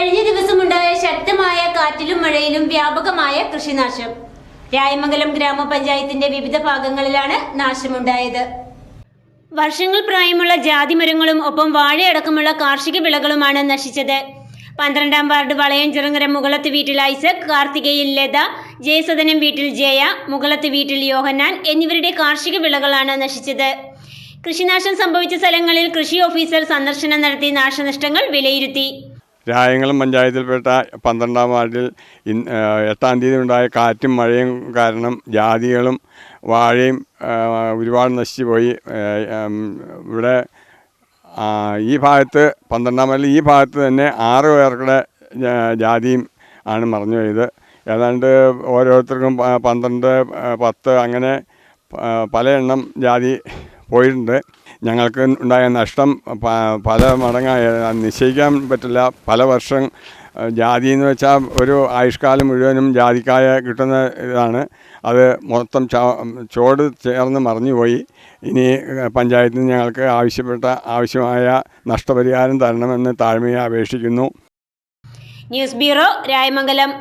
കഴിഞ്ഞ ദിവസമുണ്ടായ ശക്തമായ കാറ്റിലും മഴയിലും വ്യാപകമായ കൃഷിനാശം. രായമംഗലം ഗ്രാമപഞ്ചായത്തിന്റെ വിവിധ ഭാഗങ്ങളിലാണ് നാശമുണ്ടായത്. വർഷങ്ങൾ പ്രായമുള്ള ജാതിമരങ്ങളും ഒപ്പം വാഴയടക്കമുള്ള കാർഷിക വിളകളുമാണ് നശിച്ചത്. പന്ത്രണ്ടാം വാർഡ് വളയഞ്ചിറങ്ങര മുകളത്ത് വീട്ടിൽ ഐസക് കാർത്തികയിൽ ലത ജയസദനം വീട്ടിൽ ജയ മുകളത്ത് വീട്ടിൽ യോഹന്നാൻ എന്നിവരുടെ കാർഷിക വിളകളാണ് നശിച്ചത്. കൃഷിനാശം സംഭവിച്ച സ്ഥലങ്ങളിൽ കൃഷി ഓഫീസർ സന്ദർശനം നടത്തി നാശനഷ്ടങ്ങൾ വിലയിരുത്തി. രായങ്ങളും പഞ്ചായത്തിൽപ്പെട്ട പന്ത്രണ്ടാം വാർഡിൽ ഇൻ എട്ടാം തീയതി ഉണ്ടായ കാറ്റും മഴയും കാരണം ജാതികളും വാഴയും ഒരുപാട് നശിച്ചു പോയി. ഇവിടെ ഈ ഭാഗത്ത് പന്ത്രണ്ടാം വാർഡിൽ ഈ ഭാഗത്ത് തന്നെ ആറ് പേർക്കുടെ ജാതിയും ആണ് മറഞ്ഞു പോയത്. ഏതാണ്ട് ഓരോരുത്തർക്കും പന്ത്രണ്ട് പത്ത് അങ്ങനെ പല എണ്ണം ജാതി പോയിട്ടുണ്ട്. ഞങ്ങൾക്ക് ഉണ്ടായ നഷ്ടം പല മടങ്ങായ നിശ്ചയിക്കാൻ പറ്റില്ല. പല വർഷം ജാതി എന്ന് വെച്ചാൽ ഒരു ആയുഷ്കാലം മുഴുവനും ജാതിക്കായ കിട്ടുന്ന ഇതാണ്. അത് മൊത്തം ചോട് ചേർന്ന് മറിഞ്ഞുപോയി. ഇനി പഞ്ചായത്തിന് ഞങ്ങൾക്ക് ആവശ്യപ്പെട്ട ആവശ്യമായ നഷ്ടപരിഹാരം തരണമെന്ന് താഴ്മയെ അപേക്ഷിക്കുന്നു. News bureau Rayamangalam.